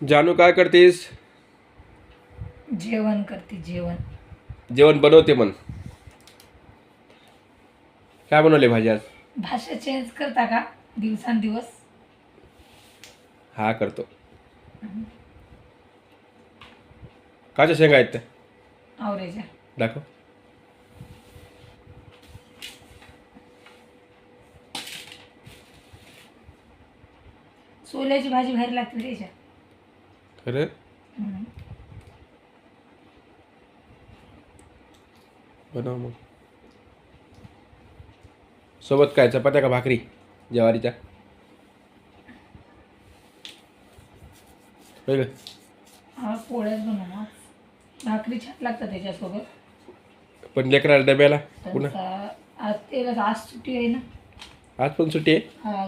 जानू काय करतेस? जेवण करते जेवण. जेवण बनवते म्हण. काय बनवले भाजी आज? भाषा चेंज करता का? दिवसांदिवस? हा करतो. काच्या शेंगा आहेत त्या? दाखव. सोल्याची भाजी बाहेर लागते त्याच्या. खरं? बनव मग. सोबत काय? चपात्या का भाकरी? ज्वारीच्या? होय गं? हा पोळ्याच भाकरी छान लागतात त्याच्यासोबत. पण लेकराला डब्याला? पुन्हा त्यांचा आज आज सुट्टी आहे ना. आज पण सुट्टी आहे? हा